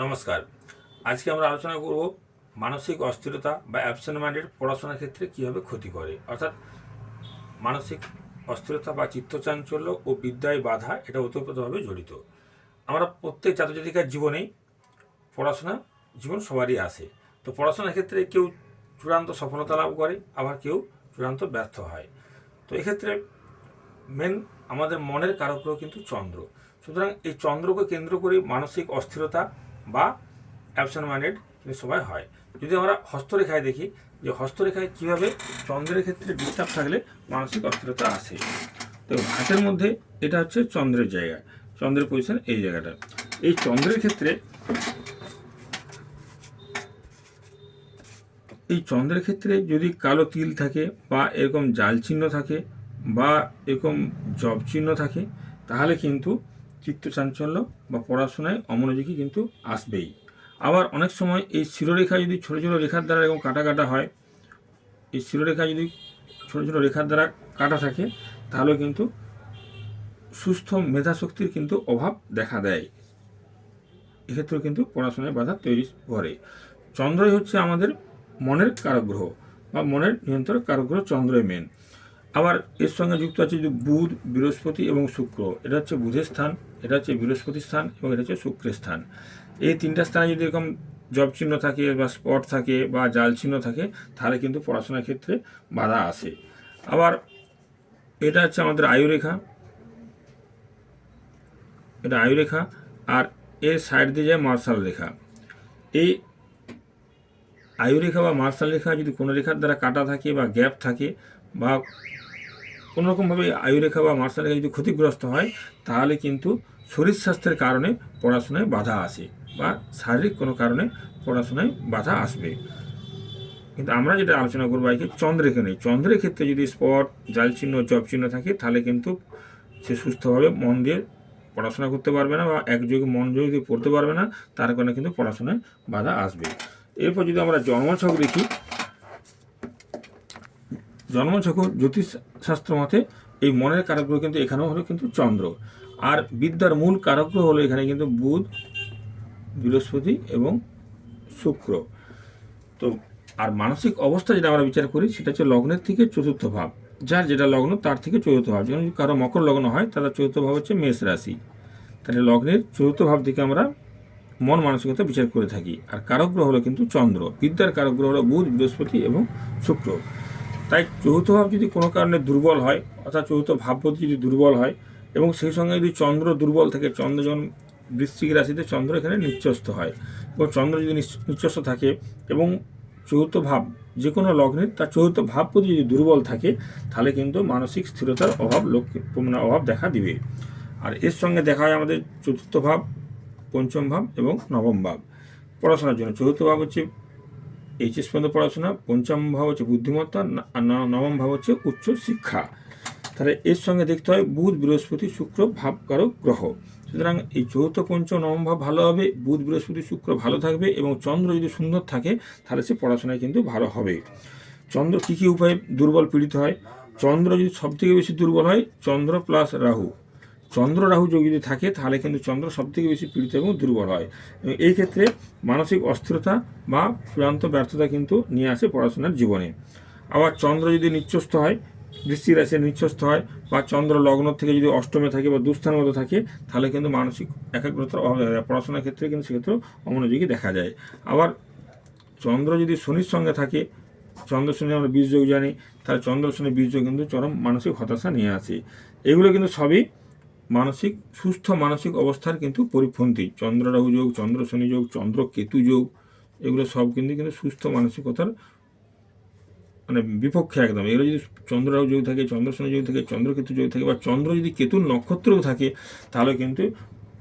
নমস্কার। আজকে আমরা আলোচনা করব মানসিক অস্থিরতা বা অ্যাবসেন্ট মাইন্ডের পড়াশোনার ক্ষেত্রে কীভাবে ক্ষতি করে। অর্থাৎ মানসিক অস্থিরতা বা চিত্তচাঞ্চল্য ও বিদ্যায় বাধা এটা ওতপ্রোতভাবে জড়িত। আমরা প্রত্যেক ছাত্রছাত্রীকার জীবনেই পড়াশোনা জীবন সবারই আসে। তো পড়াশোনার ক্ষেত্রে কেউ চূড়ান্ত সফলতা লাভ করে, আবার কেউ চূড়ান্ত ব্যর্থ হয়। তো এক্ষেত্রে মেন আমাদের মনের কারকগ্রহ কিন্তু চন্দ্র। সুতরাং এই চন্দ্রকে কেন্দ্র করে মানসিক অস্থিরতা বা অ্যাবসেন্ট মাইন্ডেড সবাই হয়। যদি আমরা হস্তরেখায় দেখি, যে হস্তরেখায় কীভাবে চন্দ্রের ক্ষেত্রে ডিস্টার্ব থাকলে মানসিক অস্থিরতা আসে। তো হাতের মধ্যে এটা হচ্ছে চন্দ্রের জায়গা, চন্দ্রের পজিশন এই জায়গাটা। এই চন্দ্রের ক্ষেত্রে, এই চন্দ্রের ক্ষেত্রে যদি কালো তিল থাকে বা এরকম জাল চিহ্ন থাকে বা এরকম জব চিহ্ন থাকে, তাহলে কিন্তু চিত্তচাঞ্চল্য বা পড়াশোনায় অমনোযোগী কিন্তু আসবেই। আবার অনেক সময় এই শিরোরেখা যদি ছোটো ছোটো রেখার দ্বারা এরকম কাটা কাটা হয়, এই শিরোরেখা যদি ছোটো ছোটো রেখার দ্বারা কাটা থাকে, তাহলে কিন্তু সুস্থ মেধাশক্তির কিন্তু অভাব দেখা দেয়। এক্ষেত্রেও কিন্তু পড়াশোনায় বাধা তৈরি করে। চন্দ্রই হচ্ছে আমাদের মনের কারগ্রহ বা মনের নিয়ন্ত্রণ কারগ্রহ চন্দ্রই মেন আবার এর সঙ্গে যুক্ত আছে যদি বুধ, বৃহস্পতি এবং শুক্র, এটা হচ্ছে বুধের স্থান। এটা হচ্ছে বৃহস্পতির স্থান এবং এটা হচ্ছে শুক্রের স্থান। এই তিনটা স্থানে যদি এরকম জব চিহ্ন থাকে বা স্পট থাকে বা জাল চিহ্ন থাকে, তাহলে কিন্তু পড়াশোনার ক্ষেত্রে বাধা আসে আবার এটা হচ্ছে আমাদের আয়ুরেখা। এটা আয়ুরেখা আর এর সাইড দিয়ে যায় মার্শাল রেখা। এই আয়ুরেখা বা মার্শাল রেখা যদি কোনো রেখার দ্বারা কাটা থাকে বা গ্যাপ থাকে বা কোনো রকমভাবে আয়ুরেখা বা মার্শাল রেখা যদি ক্ষতিগ্রস্ত হয়, তাহলে কিন্তু শরীর স্বাস্থ্যের কারণে পড়াশোনায় বাধা আসে বা শারীরিক কোনো কারণে পড়াশোনায় বাধা আসবে। কিন্তু আমরা যেটা আলোচনা করব আজকে চন্দ্রের নেই চন্দ্রের ক্ষেত্রে যদি স্পট, জাল চিহ্ন, জব চিহ্ন থাকে, তাহলে কিন্তু সে সুস্থভাবে মন দিয়ে পড়াশোনা করতে পারবে না বা একযোগে মনোযোগ দিয়ে পড়তে পারবে না, তার কারণে কিন্তু পড়াশোনায় বাধা আসবে। এরপর যদি আমরা জন্মছক দেখি, জন্মছক জ্যোতিষ শাস্ত্র মতে এই মনের কারকগ্রহ কিন্তু এখানেও হলো কিন্তু চন্দ্র। আর বিদ্যার মূল কারকগ্রহ হলো এখানে কিন্তু বুধ, বৃহস্পতি এবং শুক্র। তো, আর মানসিক অবস্থা যেটা আমরা বিচার করি, সেটা হচ্ছে লগ্নের থেকে চতুর্থ ভাব। যার যেটা লগ্ন, তার থেকে চতুর্থ ভাব। যেমন কারও মকর লগ্ন হয়, তার চতুর্থ ভাব হচ্ছে মেষ রাশি। তাহলে লগ্নের চতুর্থ ভাব থেকে আমরা মন মানসিকতা বিচার করে থাকি। আর কারকগ্রহ হলো কিন্তু চন্দ্র। বিদ্যার কারকগ্রহ হলো বুধ, বৃহস্পতি এবং শুক্র। তাই চতুর্থ ভাব যদি কোনো কারণে দুর্বল হয়, অর্থাৎ চতুর্থ ভাবপতি যদি দুর্বল হয় এবং সেই সঙ্গে যদি চন্দ্র দুর্বল থাকে, চন্দ্র যখন বৃশ্চিক রাশিতে চন্দ্র এখানে নিচ্চস্ত হয়। এবং চন্দ্র যদি নিচ- নিচ্চস্ত থাকে এবং চতুর্থ ভাব যে কোনো লগ্নের, তার চতুর্থ ভাব প্রতি যদি দুর্বল থাকে, তাহলে কিন্তু মানসিক স্থিরতার অভাব লোক মানে অভাব দেখা দিবে। আর এর সঙ্গে দেখা হয় আমাদের চতুর্থ ভাব, পঞ্চম ভাব এবং নবম ভাব। পড়াশোনার জন্য চতুর্থ ভাব হচ্ছে এইচএস পর্যন্ত পড়াশোনা, পঞ্চম ভাব হচ্ছে বুদ্ধিমত্তা আর নবম ভাব হচ্ছে উচ্চ শিক্ষা। তাহলে এর সঙ্গে দেখতে হয় বুধ, বৃহস্পতি, শুক্র, ভাবকারক গ্রহ। সুতরাং এই চতুর্থ পঞ্চম নবম ভাব ভালো হবে, বুধ, বৃহস্পতি, শুক্র ভালো থাকবে এবং চন্দ্র যদি সুন্দর থাকে, তাহলে সে পড়াশোনায় কিন্তু ভালো হবে। চন্দ্র কী কী উপায়ে দুর্বল পীড়িত হয়? চন্দ্র যদি সবথেকে বেশি দুর্বল হয়, চন্দ্র প্লাস রাহু। চন্দ্র রাহু যোগ যদি থাকে, তাহলে কিন্তু চন্দ্র সবথেকে বেশি পীড়িত এবং দুর্বল হয়। এবং এই ক্ষেত্রে মানসিক অস্থিরতা বা চূড়ান্ত ব্যর্থতা কিন্তু নিয়ে আসে পড়াশোনার জীবনে। আবার চন্দ্র যদি নিচ্ছস্ত হয় বৃষ্টির রাশি নিচ্ছস্ত হয় বা চন্দ্র লগ্ন থেকে যদি অষ্টমে থাকে বা দুস্থানের মতো থাকে, তাহলে কিন্তু মানসিক একাগ্রতার অভাব দেখা যায়। পড়াশোনার ক্ষেত্রে কিন্তু সেক্ষেত্রেও অমনোযোগী দেখা যায়। আবার চন্দ্র যদি শনির সঙ্গে থাকে চন্দ্র শনি আমরা বীজযোগ জানি, তাহলে চন্দ্র শনি বীজযোগ কিন্তু চরম মানসিক হতাশা নিয়ে আসে। এগুলো কিন্তু সবই মানসিক, সুস্থ মানসিক অবস্থার কিন্তু পরিপন্থী। চন্দ্র রাহু যোগ, চন্দ্র শনি যোগ, চন্দ্র কেতু যোগ, এগুলো সব কিন্তু কিন্তু সুস্থ মানসিকতার মানে বিপক্ষে একদম। এগুলো যদি চন্দ্র রাহু যোগ থাকে, চন্দ্র শনি যোগ থাকে চন্দ্রকেতু যোগ থাকে বা চন্দ্র যদি কেতুর নক্ষত্রও থাকে, তাহলে কিন্তু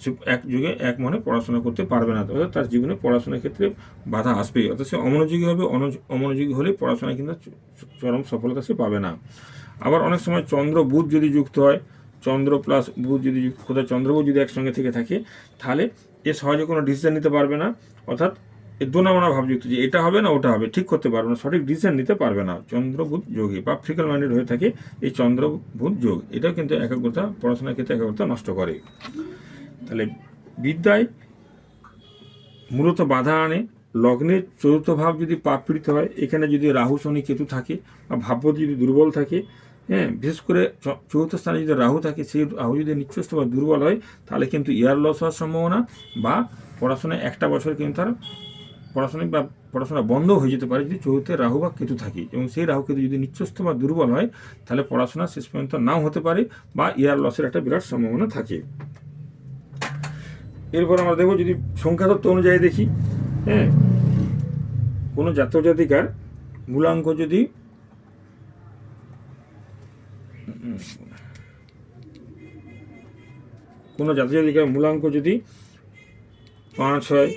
সে এক যুগে এক মনে পড়াশোনা করতে পারবে না। অর্থাৎ তার জীবনে পড়াশোনার ক্ষেত্রে বাধা আসবেই। অর্থাৎ সে অমনোযোগী হবে অমনোযোগী হলে পড়াশোনায় কিন্তু চরম সফলতা সে পাবে না। আবার অনেক সময় চন্দ্র বুধ যদি যুক্ত হয়, চন্দ্র প্লাস বুধ যদি যুক্ত- কোথাও চন্দ্র বুধ যদি একসঙ্গে থেকে থাকে, তাহলে এ সহজে কোনো ডিসিশন নিতে পারবে না। অর্থাৎ দোনামোনা ভাবযুক্ত যে এটা হবে না, ওটা হবে। ঠিক করতে পারবে না, সঠিক ডিসিশন নিতে পারবে না। চন্দ্র বুধ যোগী বা ফ্রিকাল মাইন্ডেড হয়ে থাকে এই চন্দ্র বুধ যোগ। এটাও কিন্তু একাগ্রতা, পড়াশোনার ক্ষেত্রে একাগ্রতা নষ্ট করে। তাহলে বিদ্যায় মূলত বাধা আনে লগ্নের চতুর্থ ভাব যদি পাপ পীড়িত হয়, এখানে যদি রাহু, শনি, কেতু থাকে বা ভাবপতি যদি দুর্বল থাকে হ্যাঁ বিশেষ করে চতুর্থ স্থানে যদি রাহু থাকে, সেই রাহু যদি নিচ্ছস্ত বা দুর্বল হয়, তাহলে কিন্তু ইয়ার লস হওয়ার সম্ভাবনা বা পড়াশোনায় একটা বছর কিন্তু তার পড়াশোনা বা পড়াশোনা বন্ধ হয়ে যেতে পারে যদি চতুর্থে রাহু বা কেতু থাকে। এবং সেই রাহু কেতু যদি নিচ্ছস্ত বা দুর্বল হয়, তাহলে পড়াশোনা শেষ পর্যন্ত নাও হতে পারে বা ইয়ার লসের একটা বিরাট সম্ভাবনা থাকে। এরপর আমরা দেখব যদি সংখ্যাতত্ত্ব অনুযায়ী দেখি হ্যাঁ? কোনো জাতক জাতিকার মূলাঙ্ক যদি কোনো জাতক জাতিকার মূলাঙ্ক যদি পাঁচ হয়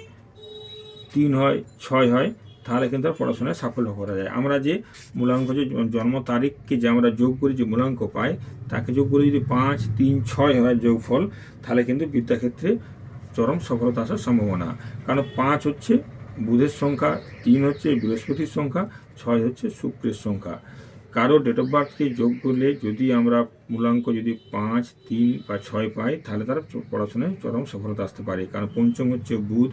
তিন হয়, ছয় হয়, তাহলে কিন্তু তার পড়াশোনায় সাফল্য করা যায়। আমরা যে মূলাঙ্ক যে জন্ম তারিখকে যে আমরা যোগ করে, যে মূলাঙ্ক পাই, তাকে যোগ করে যদি পাঁচ, তিন, ছয় হয় যোগফল, তাহলে কিন্তু বিদ্যাক্ষেত্রে চরম সফলতা আসার সম্ভাবনা। কারণ পাঁচ হচ্ছে বুধের সংখ্যা, তিন হচ্ছে বৃহস্পতির সংখ্যা, ছয় হচ্ছে শুক্রের সংখ্যা। কারও ডেট অফ বার্থকে যোগ করলে যদি আমরা মূলাঙ্ক যদি পাঁচ, তিন বা ছয় পাই, তাহলে তারা পড়াশোনায় চরম সফলতা আসতে পারে। কারণ পঞ্চম হচ্ছে বুধ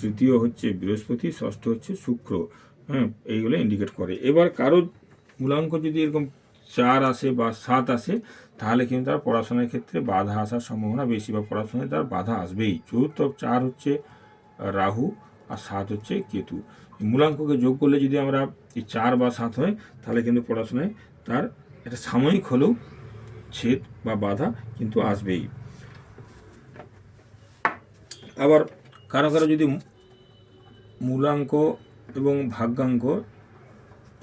তৃতীয় হচ্ছে বৃহস্পতি, ষষ্ঠ হচ্ছে শুক্র। হ্যাঁ এইগুলো ইন্ডিকেট করে। এবার কারও মূলাঙ্ক যদি এরকম চার আসে বা সাত আসে, তাহলে কিন্তু তার পড়াশোনার ক্ষেত্রে বাধা আসার সম্ভাবনা বেশি বা পড়াশোনায় তার বাধা আসবেই। চতুর্থ চার হচ্ছে রাহু আর সাত হচ্ছে কেতু। মূলাঙ্ককে যোগ করলে যদি আমরা এই চার বা সাত হয়, তাহলে কিন্তু পড়াশোনায় তার একটা সাময়িক হলেও ছেদ বা বাধা কিন্তু আসবেই। আবার কারও কারও যদি মূলাঙ্ক এবং ভাগ্যাঙ্ক,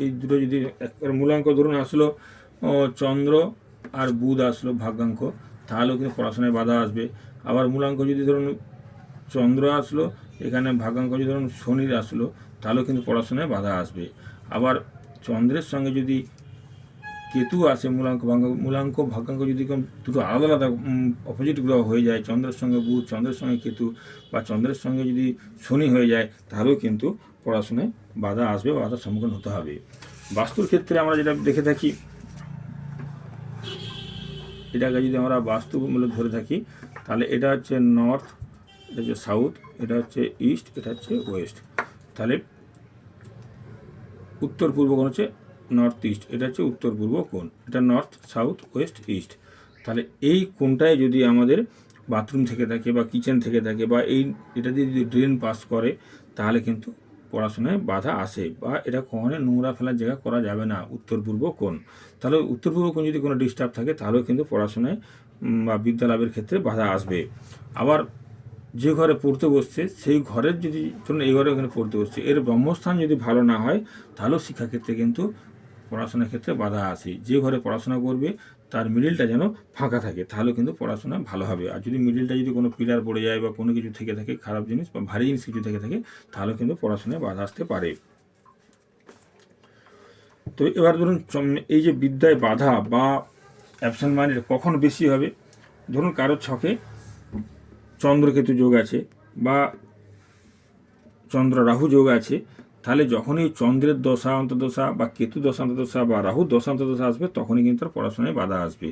এই দুটো যদি মূলাঙ্ক ধরুন, আসলো চন্দ্র আর বুধ আসলো ভাগ্যাঙ্ক, তাহলেও কিন্তু পড়াশোনায় বাধা আসবে। আবার মূলাঙ্ক যদি ধরুন চন্দ্র আসলো, এখানে ভাগ্যাঙ্ক যদি ধরুন শনির আসলো, তাহলেও কিন্তু পড়াশোনায় বাধা আসবে। আবার চন্দ্রের সঙ্গে যদি কেতু আসে মূলাঙ্ক ভাঙ্গ, মূলাঙ্ক ভাগ্যাঙ্ক যদি কোন দুটো আলাদা আলাদা অপোজিট গ্রহ হয়ে যায়, চন্দ্রের সঙ্গে বুধ, চন্দ্রের সঙ্গে কেতু বা চন্দ্রের সঙ্গে যদি শনি হয়ে যায়, তাহলেও কিন্তু পড়াশোনায় বাধা আসবে বাধার সম্মুখীন হতে হবে। বাস্তুর ক্ষেত্রে আমরা যেটা দেখে থাকি, এটাকে যদি আমরা বাস্তু মূল্য ধরে থাকি, তাহলে এটা হচ্ছে নর্থ এটা হচ্ছে সাউথ এটা হচ্ছে ইস্ট এটা হচ্ছে ওয়েস্ট তাহলে উত্তর পূর্ব কোণ হচ্ছে নর্থ ইস্ট এটা হচ্ছে উত্তর পূর্ব কোণ, এটা নর্থ সাউথ ওয়েস্ট ইস্ট তাহলে এই কোণটায় যদি আমাদের বাথরুম থেকে থাকে বা কিচেন থেকে থাকে বা এই, এটা দিয়ে যদি ড্রেন পাস করে, তাহলে কিন্তু পড়াশোনায় বাধা আসে বা এটা কখনোই নোংরা ফেলার জায়গা করা যাবে না উত্তর পূর্ব কোণ। তাহলে উত্তর পূর্ব কোণ যদি কোনো ডিস্টার্ব থাকে, তাহলেও কিন্তু পড়াশোনায় বা বিদ্যা লাভের ক্ষেত্রে বাধা আসবে। আবার যে ঘরে পড়তে বসছে, সেই ঘরের যদি, ধরুন এই ঘরে ওখানে পড়তে বসছে, এর ব্রহ্মস্থান যদি ভালো না হয়, তাহলেও শিক্ষাক্ষেত্রে কিন্তু পড়াশোনার ক্ষেত্রে বাধা আসে যে ঘরে পড়াশোনা করবে, তার মিডিলটা যেন ফাঁকা থাকে, তাহলে কিন্তু পড়াশোনা ভালো হবে। আর যদি মিডিলটা যদি কোনো পিলার পড়ে যায় বা কোনো কিছু থেকে থাকে, খারাপ জিনিস বা ভারী জিনিস কিছু থেকে থাকে তাহলেও কিন্তু পড়াশোনায় বাধা আসতে পারে। তো এবার ধরুন এই যে বিদ্যায় বাধা বা অ্যাবসেন্ট মাইন্ডেড কখন বেশি হবে? ধরুন, কারোর ছকে চন্দ্রকেতু যোগ আছে বা চন্দ্র রাহু যোগ আছে তাহলে যখনই চন্দ্রের দশা, অন্তর্দশা বা কেতু দশা বা রাহু দশা আসবে, তখনই কিন্তু তার পড়াশোনায় বাধা আসবে।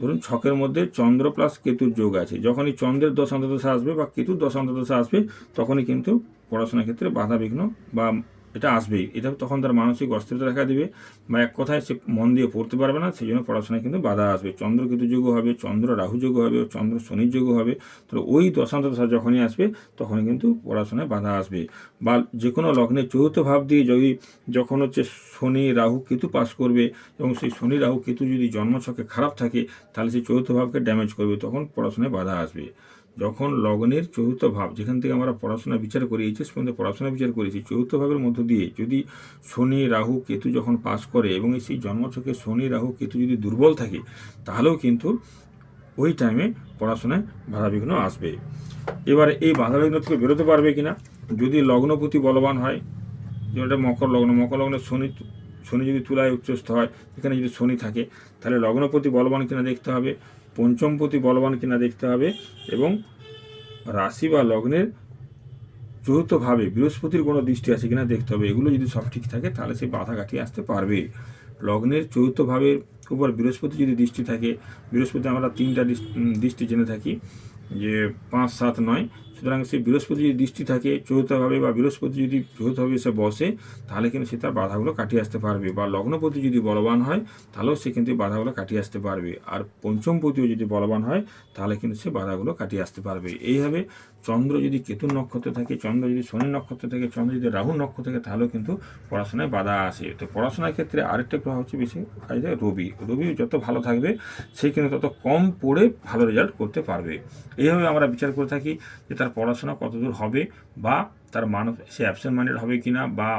ধরুন ছকের মধ্যে চন্দ্র প্লাস কেতুর যোগ আছে। যখনই চন্দ্রের দশা, অন্তর্দশা আসবে বা কেতুর দশা, অন্তর্দশা আসবে, তখনই কিন্তু পড়াশোনার ক্ষেত্রে বাধা বিঘ্ন বা এটা আসবেই। এটা তখন তার মানসিক অস্থিরতা দেখা দেবে বা এক কথায় সে মন দিয়ে পড়তে পারবে না, সেই জন্য পড়াশোনায় কিন্তু বাধা আসবে। চন্দ্র কেতু যোগ হবে, চন্দ্র রাহু যোগ হবে চন্দ্র শনির যোগ হবে। তো ওই দশান্ত দশা যখনই আসবে, তখনই কিন্তু পড়াশোনায় বাধা আসবে। বা যে কোনো লগ্নে চতুর্থ ভাব দিয়ে যদি যখন হচ্ছে শনি রাহু কেতু পাস করবে এবং সেই শনি রাহু কেতু যদি জন্মছকে খারাপ থাকে, তাহলে সেই চতুর্থ ভাবকে ড্যামেজ করবে, তখন পড়াশোনায় বাধা আসবে। যখন লগ্নের চতুর্থ ভাব, যেখান থেকে আমরা পড়াশোনা বিচার করি এইচএস পর্যন্ত পড়াশোনা বিচার করেছি, চতুর্থ ভাবের মধ্য দিয়ে যদি শনি, রাহু, কেতু যখন পাস করে এবং সেই জন্মছকে শনি, রাহু, কেতু যদি দুর্বল থাকে, তাহলেও কিন্তু ওই টাইমে পড়াশোনায় বাধাবিঘ্ন আসবে। এবারে এই বাধাবিঘ্ন থেকে বেরোতে পারবে কিনা? যদি লগ্নপতি বলবান হয় যেটা মকর লগ্ন, মকর লগ্নে শনি শনি যদি তুলায় উচ্চস্থ হয়, এখানে যদি শনি থাকে, তাহলে লগ্নপতি বলবান কিনা দেখতে হবে। পঞ্চমপতি বলবান কিনা দেখতে হবে এবং রাশি বা লগ্নের চতুর্থভাবে বৃহস্পতির কোনো দৃষ্টি আছে কিনা দেখতে হবে। এগুলো যদি সব ঠিক থাকে, তাহলে সে বাধা কাটিয়ে আসতে পারবে। লগ্নের চৌথভাবের ভাবের উপর বৃহস্পতি যদি দৃষ্টি থাকে, বৃহস্পতি আমরা তিনটা দৃষ্টি জেনে থাকি যে পাঁচ, সাত, নয় সুতরাং সেই বৃহস্পতি যদি দৃষ্টি থাকে চতুর্থভাবে বা বৃহস্পতি যদি চতুর্থভাবে সে বসে, তাহলে কিন্তু সে তার বাধাগুলো কাটিয়ে আসতে পারবে। বা লগ্নপতি যদি বলবান হয়, তাহলেও সে কিন্তু বাধাগুলো কাটিয়ে আসতে পারবে। আর পঞ্চমপতিও যদি বলবান হয়, তাহলে কিন্তু সে বাধাগুলো কাটিয়ে আসতে পারবে। এইভাবে চন্দ্র যদি কেতুর নক্ষত্রে থাকে, চন্দ্র যদি শনি নক্ষত্রে থাকে, চন্দ্র যদি রাহুর নক্ষত্রে থাকে, তাহলেও কিন্তু পড়াশোনায় বাধা আসে। তো পড়াশোনার ক্ষেত্রে আরেকটা গ্রহ হচ্ছে বেশি কাজ রবি। রবি যত ভালো থাকবে, সে কিন্তু তত কম পড়ে ভালো রেজাল্ট করতে পারবে। এইভাবে আমরা বিচার করে থাকি যে তার পড়াশোনা কতদূর হবে বা তার মানুষ সে অ্যাবসেন্ট মাইন্ডেড হবে কিনা বা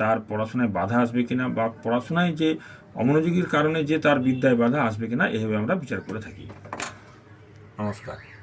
তার পড়াশোনায় বাধা আসবে কিনা বা পড়াশোনায় যে অমনোযোগীর কারণে যে তার বিদ্যায় বাধা আসবে কিনা, এভাবে আমরা বিচার করে থাকি। নমস্কার।